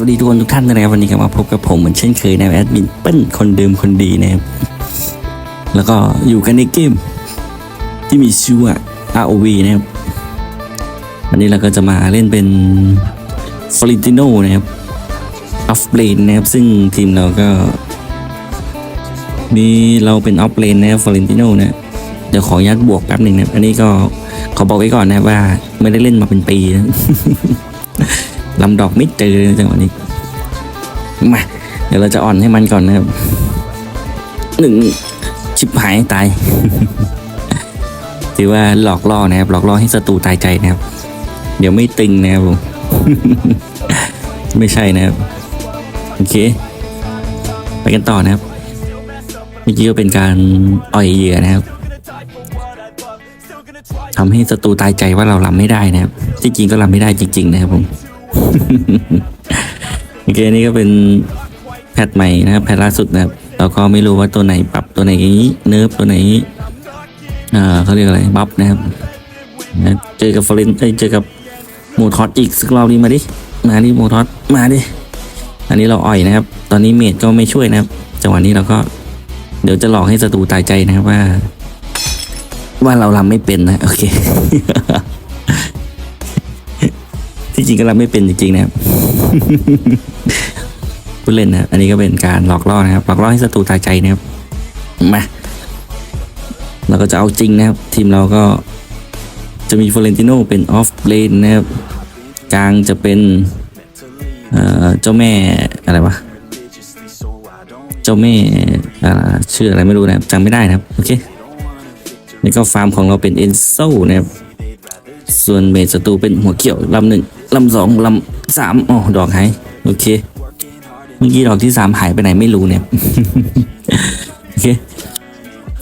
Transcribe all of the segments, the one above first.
วัสดีทุกคนทุกท่านนะครับวันนี้ก็มาพบกับผมเหมือนเช่นเคยนะแอดมินเปิ้ลคนเดิมคนดีนะครับแล้วก็อยู่กันในเกมที่มีชื่อว่า ROV นะครับวันนี้เราก็จะมาเล่นเป็นฟลินติโนนะครับออฟเลนนะครับซึ่งทีมเราก็มีเราเป็นออฟเลนนะครับฟลินติโนนะเดี๋ยวขออนุญาตบวกแป๊บหนึ่งนะครับอันนี้ก็ขอบอกไว้ก่อนนะว่าไม่ได้เล่นมาเป็นปีนะ ลำดอกไม่เจอจังหวะนี้มาเดี๋ยวเราจะอ่อนให้มันก่อนนะครับหนึ่งชิบหายตายถือว่าหลอกล่อนะครับ หลอกล่อให้ศัตรูตายใจนะครับ เดี๋ยวไม่ตึงนะครับผมไม่ใช่นะครับโอเค ไปกันต่อนะครับเมื่อกี้ก็เป็นการอ่อยเหยื่อนะครับทำให้ศัตรูตายใจว่าเราลำไม่ได้นะครับ ที่จริงก็ลำไม่ได้จริง ๆ นะครับผม โอเคนี่ก็เป็นแพทใหม่นะครับ แพทล่าสุดนะครับเราก็ไม่รู้ว่าตัวไหนปรับตัวไหนเนิร์ฟตัวไหนเอ่อเขาเรียกอะไรบัฟนะครับเจอกับฟอเรนเอ้ยเจอกับโมทอสอีกสักรอบนี้มาดิมาดิโมทอสมาดิอันนี้เราอ่อยนะครับ ตอนนี้เมดก็ไม่ช่วยนะครับจังหวะนี้เราก็เดี๋ยวจะหลอกให้ศัตรูตายใจนะครับว่า ว่าเราลำไม่เป็นนะ โอเค ที่จริงก็รับไม่เป็นจริงๆนะครับพูดเล่นนะอันนี้ก็เป็นการหลอกล่อนะครับ หลอกล่อให้ศัตรูตายใจนะครับมาเราก็จะเอาจริงนะครับ ทีมเราก็จะมีฟลอเรนติโนเป็นออฟเลนนะครับกลางจะเป็นเจ้าแม่อะไรวะเจ้าแม่ชื่ออะไรไม่รู้นะครับจำไม่ได้นะครับโอเคนี่ก็ฟาร์มของเราเป็นเอนโซนะครับส่วนเมจศัตรูเป็นหัวเขียวลำหนึ่ง ลำสองลำสามอ๋อดอกหายโอเค เมื่อกี้ดอกที่สามหายไปไหนไม่รู้เนี่ย โอเค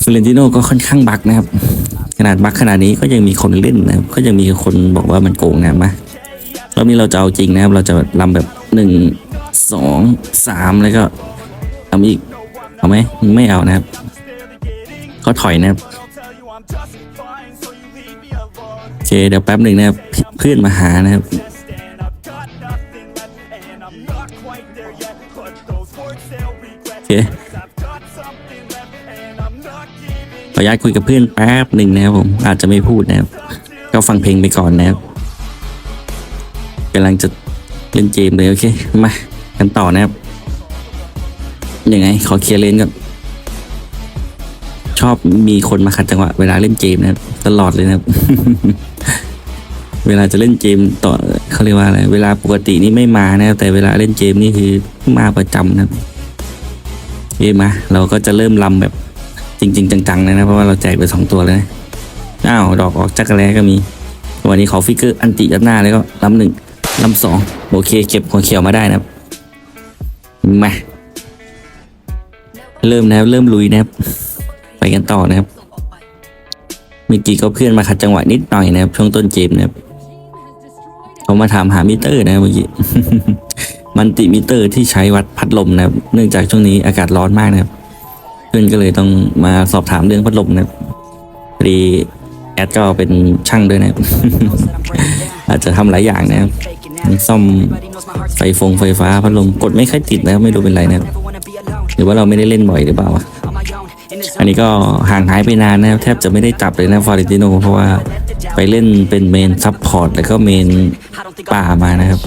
ฟลอเรนติโนก็ค่อนข้างบักนะครับ ขนาดบักขนาดนี้ก็ยังมีคนเล่นนะครับก็ยังมีคนบอกว่ามันโกงนะครับมารอบนี้เราจะเอาจริงนะครับ เราจะลำแบบหนึ่งสองสามแล้วก็ทำอีก เอาไหมไม่เอานะครับเขาถอยนะครับโอเคเดี๋ยวแป๊บหนึ่งนะครับเพื่อนมาหานะครับ เคขออนุญาตคุยกับเพื่อนแป๊บหนึ่งนะครับผมอาจจะไม่พูดนะครับ ก็ฟังเพลงไปก่อนนะครับกำลังจะเล่นเกมเลยโอเคมากันต่อนะครับยังไง ขอเคลียร์เลนก่อนชอบมีคนมาขัดจังหวะเวลาเล่นเกมนะครับตลอดเลยนะครับ เวลาจะเล่นเกมต่อเขาเรียกว่าอะไรเวลาปกตินี่ไม่มานะครับแต่เวลาเล่นเกมนี่คือมาประจำนะครับ เอ้มาเราก็จะเริ่มลำแบบจริง ๆ จังๆเลยนะเพราะว่าเราแจกไปสองตัวแล้วนะอ้าวดอกออกจักรแล้ก็มี วันนี้ขอฟิกเกอร์อันติยัดหน้าแล้วก็ลำหนึ่งลำสองโอเคเก็บหัวเขียวมาได้นะครับมาเริ่มนะครับเริ่มลุยนะครับ ไปกันต่อนะครับเมื่อกี้ก็เพื่อนมาขัดจังหวะนิดหน่อยนะครับช่วงต้นเกมนะครับเขามาถามหามิเตอร์นะเมื่อกี้ มันติมิเตอร์ที่ใช้วัดพัดลมนะครับ เนื่องจากช่วงนี้อากาศร้อนมากนะครับ เพื่อนก็เลยต้องมาสอบถามเรื่องพัดลมนะครับพอดีแอดก็เป็นช่างด้วยนะครับ อาจจะทำหลายอย่างนะครับซ่อมไฟฟงไฟฟ้าพัดลมกดไม่ค่อยติดนะครับไม่รู้เป็นไรนะครับหรือว่าเราไม่ได้เล่นบ่อยหรือเปล่าอันนี้ก็ห่างหายไปนานนะครับแทบจะไม่ได้จับเลยนะฟอร์เรติโนเพราะว่าไปเล่นเป็นเมนซับพอร์ตแล้วก็เมนป่ามานะครับ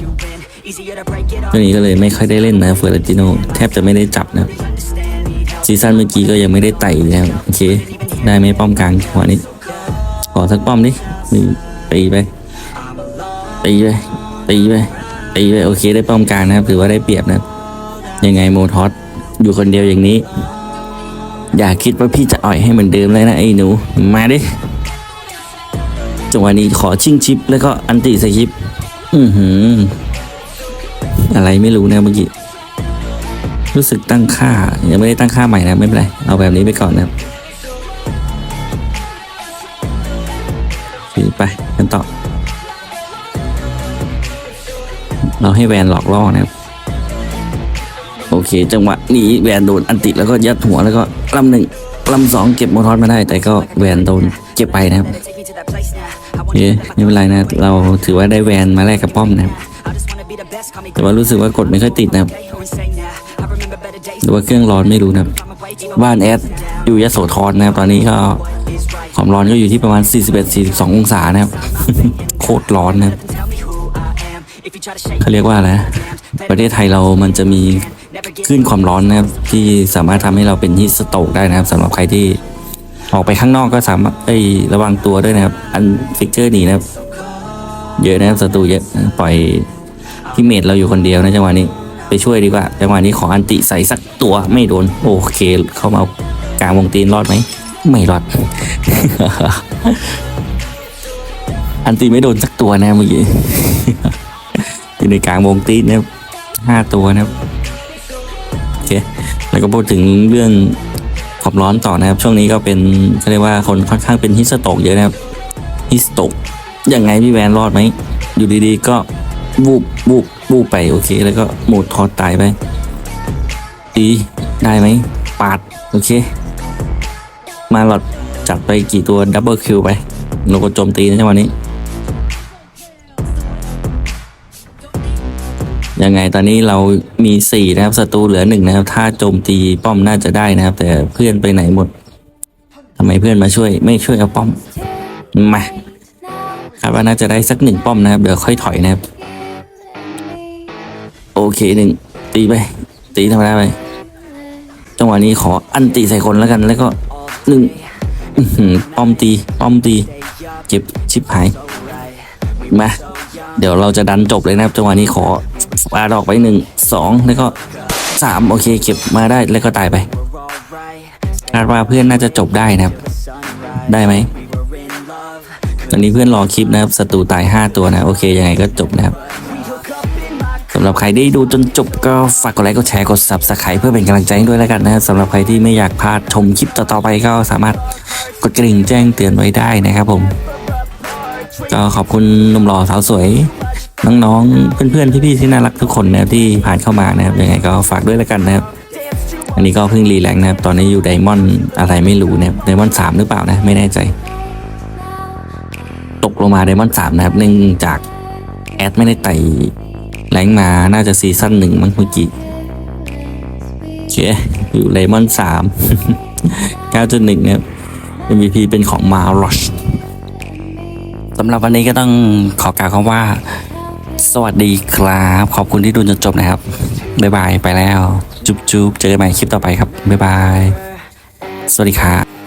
ช่วงนี้ก็เลยไม่ค่อยได้เล่นนะเฟอร์รนติโนแทบจะไม่ได้จับนะซีซั่นเมื่อกี้ก็ยังไม่ได้ไต่นะครับโอเค ได้ไหมป้อมกลางหัวนี้ขอสักป้อมดินี่ตีไปตีไปตีไปตีไปโอเคได้ป้อมกลางนะครับถือว่าได้เปรียบนะยังไงโมทอสอยู่คนเดียวอย่างนี้ อย่าคิดว่าพี่จะอ่อยให้เหมือนเดิมเลยนะไอ้หนูมาดิจังหวะนี้ขอชิงชิปแล้วก็อันติสกิป อือหือ อะไรไม่รู้นะเมื่อกี้รู้สึกตั้งค่ายังไม่ได้ตั้งค่าใหม่นะไม่เป็นไรเอาแบบนี้ไปก่อนนะครับไปกันต่อ เราให้แวนหลอกล่อนะครับโอเค จังหวะนี้แวนโดนอันติแล้วก็ยัดหัวแล้วก็ลำหนึ่งลำสองเก็บโมทอสมาได้ แต่ก็แวนโดนเก็บไปนะครับโอเคไม่เป็นไรนะ เราถือว่าได้แวนมาแลกกับป้อมนะครับ แต่ว่ารู้สึกว่ากดไม่ค่อยติดนะครับหรือว่าเครื่องร้อนไม่รู้นะครับบ้านแอดอยู่ยะโสธรนะครับตอนนี้ก็ความร้อนก็อยู่ที่ประมาณ 41-42 องศานะครับ โคตรร้อนนะครับเขาเรียกว่าอะไรนะประเทศไทยเรามันจะมีคลื่นความร้อนนะครับที่สามารถทำให้เราเป็นฮิสโตกได้นะครับสำหรับใครที่ออกไปข้างนอกก็สามารถไประวังตัวด้วยนะครับ อันฟิกเจอร์นี้นะครับ เยอะนะครับศัตรูเยอะปล่อย พี่เมดเราอยู่คนเดียวนะจังหวะนี้ ไปช่วยดีกว่า จังหวะนี้ขออันติใส่สักตัวไม่โดน โอเค เข้ามากลางวงตีนรอดไหม ไม่รอด อันติไม่โดนสักตัวนะเมื่อกี้อยู่ในกลางวงตีนนะห้าตัวนะครับโอเคแล้วก็พูดถึงเรื่องความร้อนต่อนะครับ ช่วงนี้ก็เป็นเขาเรียกว่าคนค่อนข้างเป็นฮิสโตกเยอะนะครับฮิสโตกยังไงพี่แวนรอดไหมอยู่ดีๆก็ วูบวูบวูบไปโอเคแล้วก็โหมดทอดตายไปตีได้ไหมปาดโอเค มาหลอดจัดไปกี่ตัวดับเบิลคิวไปเราก็โจมตีนะจังหวะนี้ ยังไงตอนนี้เรามีสี่นะครับศัตรูเหลือหนึ่งนะครับ ถ้าโจมตีป้อมน่าจะได้นะครับ แต่เพื่อนไปไหนหมดทำไมเพื่อนมาช่วยไม่ช่วยเอาป้อมมาคาดว่าน่าจะได้สักหนึ่งป้อมนะครับ เดี๋ยวค่อยถอยนะครับ โอเคหนึ่งตีไป ตีธรรมดาไปจังหวะนี้ขออันตีใส่คนแล้วกันแล้วก็หนึ่งป้อมตีป้อมตีเก็บชิบหายมาเดี๋ยวเราจะดันจบเลยนะครับจังหวะนี้ขอปาดอกไปหนึ่งสองแล้วก็สามโอเคเก็บมาได้แล้วก็ตายไปคาดว่าเพื่อนน่าจะจบได้นะครับ ได้ไหมตอนนี้เพื่อนรอคลิปนะครับศัตรูตาย 5 ตัวนะ โอเคยังไงก็จบนะครับำหรับใครที่ดูจนจบก็ฝากกดไลค์กดแชร์กด subscribe เพื่อเป็นกำลังใจด้วยแล้วกันนะครับสำหรับใครที่ไม่อยากพลาดชมคลิปต่อๆไปก็สามารถกดกระดิ่งแจ้งเตือนไว้ได้นะครับผม ก็ขอบคุณหนุ่มหล่อสาวสวยน้องๆเพื่อนๆพี่ๆที่น่ารักทุกคนนะครับที่ผ่านเข้ามานะครับยังไงก็ฝากด้วยแล้วกันนะครับอันนี้ก็เพิ่งรีแลกซ์นะครับ ตอนนี้อยู่ไดมอนด์อะไรไม่รู้นะครับไดมอนด์สามหรือเปล่านะ ไม่แน่ใจ ตกลงมาไดมอนด์สามนะครับเนื่องจากแอดไม่ได้ไต่ แรงมาน่าจะซีซั่นหนึ่งมั้งเมื่อกี้โอเคอยู่ไดมอนสามเก้าจุดหนึ่งนะครับ MVP เป็นของมาร์ลอชสำหรับวันนี้ก็ต้องขอกล่าวคำว่า สวัสดีครับ ขอบคุณที่ดูจนจบนะครับ บ๊ายบาย ไปแล้ว จุ๊บจุ๊บเจอกันใหม่คลิปต่อไปครับ บ๊ายบาย สวัสดีครับ